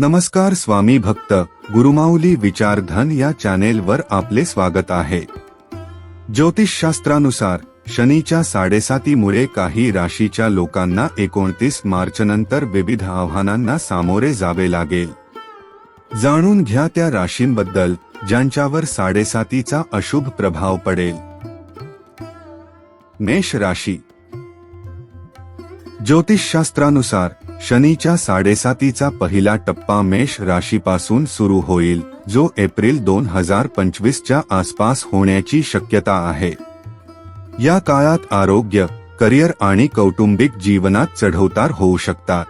नमस्कार स्वामी भक्त गुरुमाऊली विचारधन या चॅनेलवर आपले स्वागत आहे. ज्योतिषशास्त्रानुसार शनीच्या साडेसातीमुळे काही राशीच्या लोकांना एकोणतीस मार्च नंतर विविध आव्हानांना सामोरे जावे लागेल. जाणून घ्या त्या राशींबद्दल ज्यांच्यावर साडेसातीचा अशुभ प्रभाव पडेल. मेष राशी. ज्योतिषशास्त्रानुसार शनीच्या साडेसातीचा पहिला टप्पा मेष राशीपासून सुरू होईल जो एप्रिल दोन हजार पंचवीसच्या आसपास होण्याची शक्यता आहे. या काळात आरोग्य करिअर आणि कौटुंबिक जीवनात चढउतार होऊ शकतात.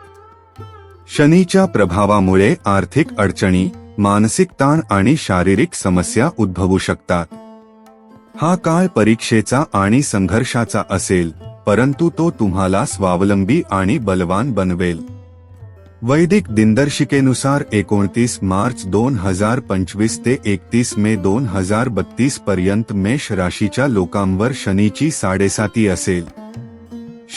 शनीच्या प्रभावामुळे आर्थिक अडचणी मानसिक ताण आणि शारीरिक समस्या उद्भवू शकतात. हा काळ परीक्षेचा आणि संघर्षाचा असेल. परंतु तो तुम्हाला स्वावलंबी आणि बलवान बनवेल. वैदिक दिनदर्शिकेनुसार एकोणतीस मार्च दोन हजार पंचवीस ते एकतीस मे दोन हजार बत्तीस पर्यंत मेष राशीच्या लोकांवर शनीची साडेसाती असेल.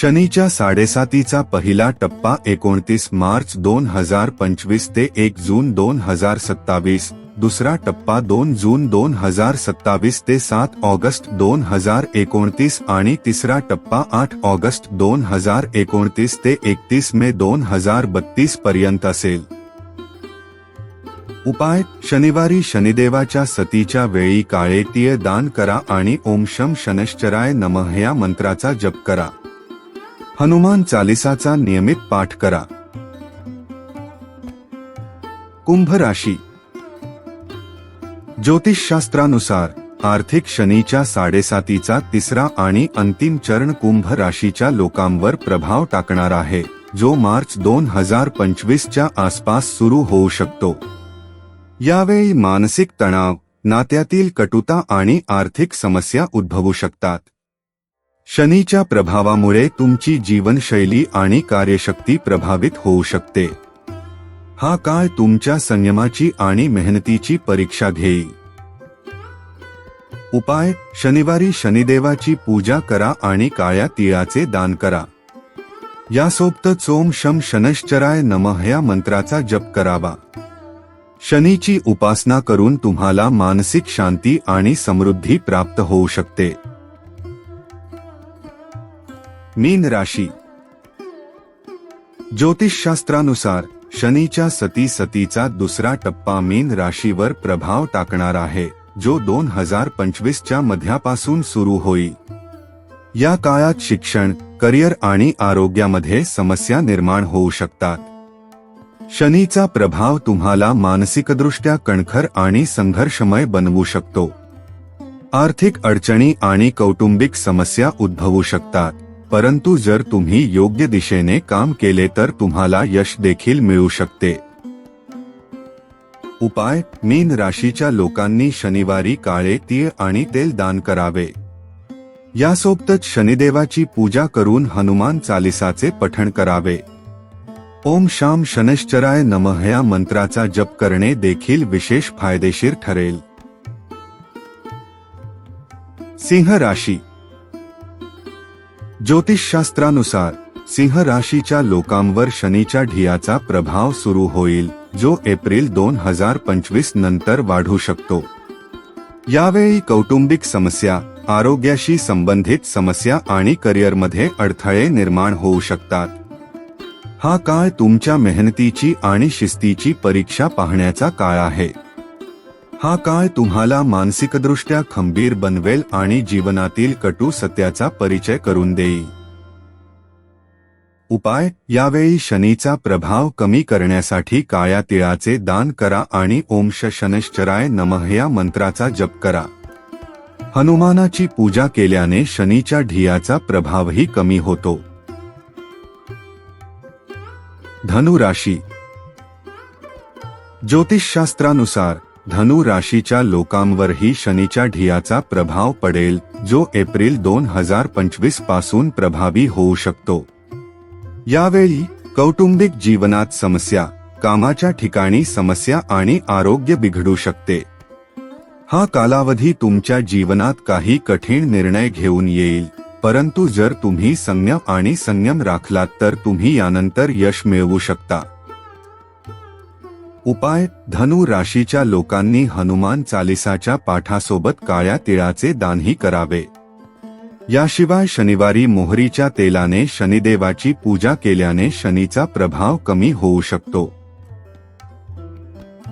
शनीच्या साडेसातीचा पहिला टप्पा एकोणतीस मार्च दोन हजार पंचवीस ते एक जून दोन हजार सत्तावीस. दुसरा टप्पा दोन जून दोन हजार सत्तावीस ते सात ऑगस्ट दोन हजार एकोणतीस आणि तिसरा टप्पा आठ ऑगस्ट दोन हजार एकोणतीस ते एकतीस मे दोन हजार बत्तीस पर्यंत असेल. उपाय शनिवारी शनिदेवाच्या सतीच्या वेळी काळेतीय दान करा आणि ओम शम शनश्चराय नमः या मंत्राचा जप करा. हनुमान चालिसाचा नियमित पाठ करा. कुंभ राशी ज्योतिषशास्त्रानुसार आर्थिक शनीच्या साडेसातीचा तिसरा आणि अंतिम चरण कुंभ राशीच्या लोकांवर प्रभाव टाकणार आहे जो मार्च दोन हजार पंचवीसच्या आसपास सुरू होऊ शकतो. यावेळी मानसिक तणाव नात्यातील कटुता आणि आर्थिक समस्या उद्भवू शकतात. शनीच्या प्रभावामुळे तुमची जीवनशैली आणि कार्यशक्ती प्रभावित होऊ शकते. हा काळ तुमच्या संयमाची आणि मेहनतीची परीक्षा घेईल उपाय शनिवारी शनिदेवाची पूजा करा आणि काळ्या तिळाचे दान करा. यासोबतच ओम शम शनश्चराय नमः या मंत्राचा जप करावा. शनीची उपासना करून तुम्हाला मानसिक शांती आणि समृद्धी प्राप्त होऊ शकते. मीन राशी. ज्योतिषशास्त्रानुसार शनीच्या सती सतीचा दुसरा टप्पा मीन राशीवर प्रभाव टाकणार आहे जो दोन हजार पंचवीसच्या मध्यापासून सुरू होईल. या काळात शिक्षण करिअर आणि आरोग्यामध्ये समस्या निर्माण होऊ शकतात. शनीचा प्रभाव तुम्हाला मानसिकदृष्ट्या कणखर आणि संघर्षमय बनवू शकतो. आर्थिक अडचणी आणि कौटुंबिक समस्या उद्भवू शकतात. परंतु जर तुम्ही योग्य दिशेने काम केले तर तुम्हाला यश देखील मिळू शकते. उपाय मीन राशीच्या लोकांनी शनिवारी काळे तीळ आणि तेल दान करावे. यासोबतच शनिदेवाची पूजा करून हनुमान चालिसाचे पठण करावे. ओम शाम शनश्चराय नमः या मंत्राचा जप करणे देखील विशेष फायदेशीर ठरेल. सिंह राशी ज्योतिषशास्त्रानुसार सिंह राशीच्या लोकांवर शनीच्या ढियाचा प्रभाव सुरू होईल जो एप्रिल दोन हजार पंचवीस नंतर वाढू शकतो. यावेळी कौटुंबिक समस्या आरोग्याशी संबंधित समस्या आणि करिअरमध्ये अडथळे निर्माण होऊ शकतात. हा काळ तुमच्या मेहनतीची आणि शिस्तीची परीक्षा पाहण्याचा काळ आहे. हा काळ तुम्हाला मानसिकदृष्ट्या खंबीर बनवेल आणि जीवनातील कटू सत्याचा परिचय करून देईल. उपाय यावेळी शनीचा प्रभाव कमी करण्यासाठी काळ्या तिळाचे दान करा आणि ओम शनश्चराय नमः या मंत्राचा जप करा. हनुमानाची पूजा केल्याने शनीच्या ढियाचा प्रभावही कमी होतो. धनुराशी. ज्योतिषशास्त्रानुसार धनु राशीच्या लोकांवरही शनीच्या ढियाचा प्रभाव पडेल जो एप्रिल दोन हजार पंचवीसपासून प्रभावी होऊ शकतो. यावेळी कौटुंबिक जीवनात समस्या कामाच्या ठिकाणी समस्या आणि आरोग्य बिघडू शकते. हा कालावधी तुमच्या जीवनात काही कठीण निर्णय घेऊन येईल परंतु जर तुम्ही संयम आणि संयम राखलात तर तुम्ही यानंतर यश मिळवू शकता. उपाय धनु राशीच्या लोकांनी हनुमान चालिसाच्या पाठासोबत काळ्या तिळाचे दानही करावे. याशिवाय शनिवारी मोहरीच्या तेलाने शनिदेवाची पूजा केल्याने शनीचा प्रभाव कमी होऊ शकतो.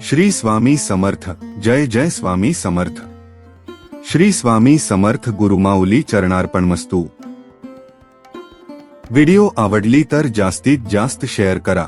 श्री स्वामी समर्थ जय जय स्वामी समर्थ. श्री स्वामी समर्थ गुरुमाऊली चरणार्पण मस्तू व्हिडिओ आवडली तर जास्तीत जास्त शेअर करा.